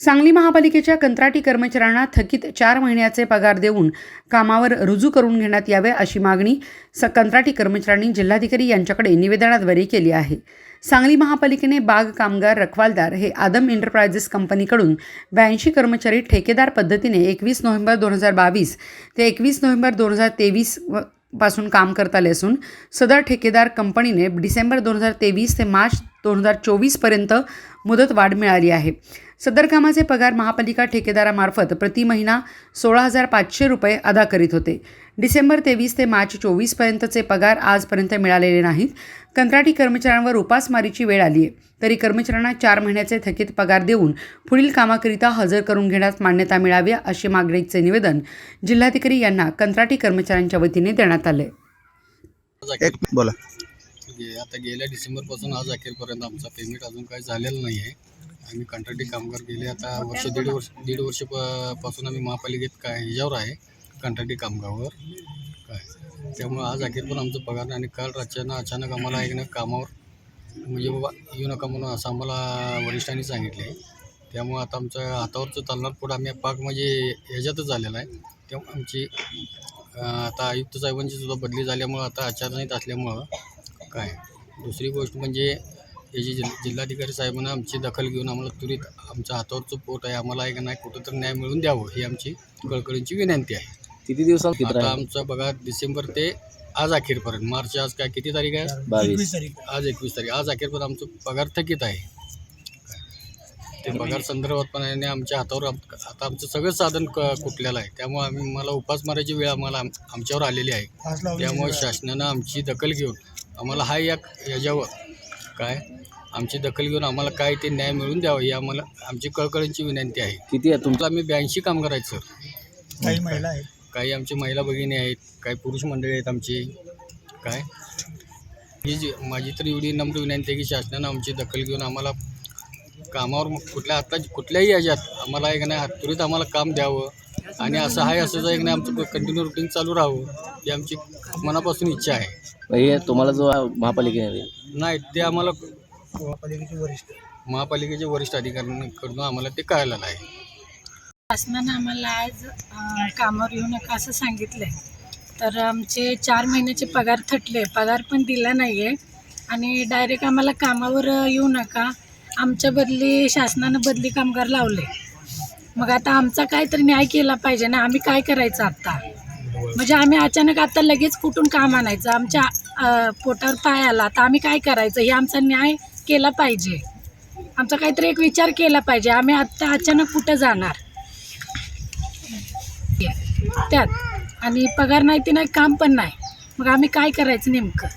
सांगली महापालिकेच्या कंत्राटी कर्मचाऱ्यांना थकीत चार महिन्याचे पगार देऊन कामावर रुजू करून घेण्यात यावे अशी मागणी स कंत्राटी कर्मचाऱ्यांनी जिल्हाधिकारी यांच्याकडे निवेदनाद्वारे केली आहे. सांगली महापालिकेने बाग कामगार रखवालदार हे आदम एंटरप्राइजेस कंपनीकडून ब्याऐंशी कर्मचारी ठेकेदार पद्धतीने एकवीस नोव्हेंबर दोन हजार बावीस ते एकवीस नोव्हेंबर दोन हजार तेवीस पासून काम करत आले असून सदर ठेकेदार कंपनीने डिसेंबर दोन हजार तेवीस ते मार्च दोन हजार चोवीसपर्यंत मुदत वाढ मिळाली आहे. सदर कामाचे पगार महापालिका ठेकेदारामार्फत प्रति महिना सोळा हजार पाचशे रुपये अदा करीत होते. डिसेंबर तेवीस ते मार्च चोवीसपर्यंतचे पगार आजपर्यंत मिळालेले नाहीत. कंत्राटी कर्मचाऱ्यांवर उपासमारीची वेळ आली आहे तरी कर्मचाऱ्यांना चार महिन्याचे थकीत पगार देऊन पुढील कामाकरिता हजर करून घेण्यास मान्यता मिळावी अशी मागणीचे निवेदन जिल्हाधिकारी यांना कंत्राटी कर्मचाऱ्यांच्या वतीने देण्यात आले. एक बोला. गे आता गेल्या डिसेंबरपासून आज अखेरपर्यंत आमचा पेमेंट अजून काही झालेलं नाही आहे आम्ही कंत्राटी कामगार गेले आता वर्ष दीड वर्ष दीड वर्ष प- पासून आम्ही महापालिकेत काय ह्याच्यावर आहे कंत्राटी कामगारावर. काय त्यामुळं आज अखेर पण आमचं पगार नाही आणि काल रातच्यानं अचानक आम्हाला एक ना कामावर म्हणजे बाबा येऊ नका म्हणून असं आम्हाला वरिष्ठांनी सांगितले. आहे त्यामुळं आता आमचं हातावरचं चालणार पुढं आम्ही पाक म्हणजे ह्याच्यातच झालेला आहे. त्यामुळे आमची आता आयुक्त साहेबांची सुद्धा बदली झाल्यामुळं आता अचानक असल्यामुळं काय? दुसरी गोष्ट म्हणजे हे जे जिल्हाधिकारी साहेबांना आमची दखल घेऊन आम्हाला त्वरित आमच्या हातावरचं पोट आहे आम्हाला एक नाही कुठंतरी न्याय मिळून द्यावं ही आमची कळकळींची विनंती आहे. किती दिवसात किती आता राहील? आमचा बघा डिसेंबर ते आज अखेरपर्यंत. मार्च आज काय किती तारीख आहे? बावीस. आज एकवीस तारीख. आज अखेरपर्यंत आमचं पगार थकीत आहे. ते पगार संदर्भात पण आहे आणि आमच्या हातावर आम- आता आमचं सगळं साधन क कुठलेलं आहे? त्यामुळे आम्ही मला उपास मारायची वेळ आम्हाला आम- आमच्यावर आलेली आहे. त्यामुळे शासनानं आमची दखल घेऊन आम्हाला हा या याच्यावर काय आमची दखल घेऊन आम्हाला काय ते न्याय मिळवून द्यावं ही आम्हाला आमची कळकळीची विनंती आहे. किती आहे तुमचं तुमचा? आम्ही ब्याऐंशी कामगार आहेत सर. काही महिला आहेत. काही आमची महिला भगिनी आहेत काही पुरुष मंडळी आहेत आमची. काय? ही जी माझी तर एवढी नम्र विनंती आहे की शासनानं आमची दखल घेऊन आम्हाला कामावर कुठल्या आता कुठल्याही याच्यात आम्हाला एक नाही त्वरित आम्हाला काम द्यावं. आणि असं आहे असंच एक नाही आमचं कंटिन्यू रुटीन चालू राहावं ही आमची मनापासून इच्छा आहे. हे तुम्हाला जो महापालिकेने नाही ते आम्हाला महापालिकेचे वरिष्ठ. महापालिकेचे वरिष्ठ अधिकाऱ्यांकडून आम्हाला ते कळलेलं आहे. शासनानं आम्हाला आज कामावर येऊ नका असं सांगितलं आहे तर आमचे चार महिन्याचे पगार थटले. पगार पण दिला नाही आहे आणि डायरेक्ट आम्हाला कामावर येऊ नका. आमच्या बदली शासनानं बदली कामगार लावले. मग आता आमचा काहीतरी न्याय केला पाहिजे ना? आम्ही काय करायचं आत्ता म्हणजे आम्ही अचानक आता लगेच कुठून काम आणायचं? आमच्या पोटावर पाय आला. आता आम्ही काय करायचं? हे आमचा न्याय केला पाहिजे. आमचा काहीतरी एक विचार केला पाहिजे. आम्ही आत्ता अचानक कुठं जाणार? त्यात. आणि पगार नाही ते नाही काम पण नाही. मग आम्ही काय करायचं नेमकं?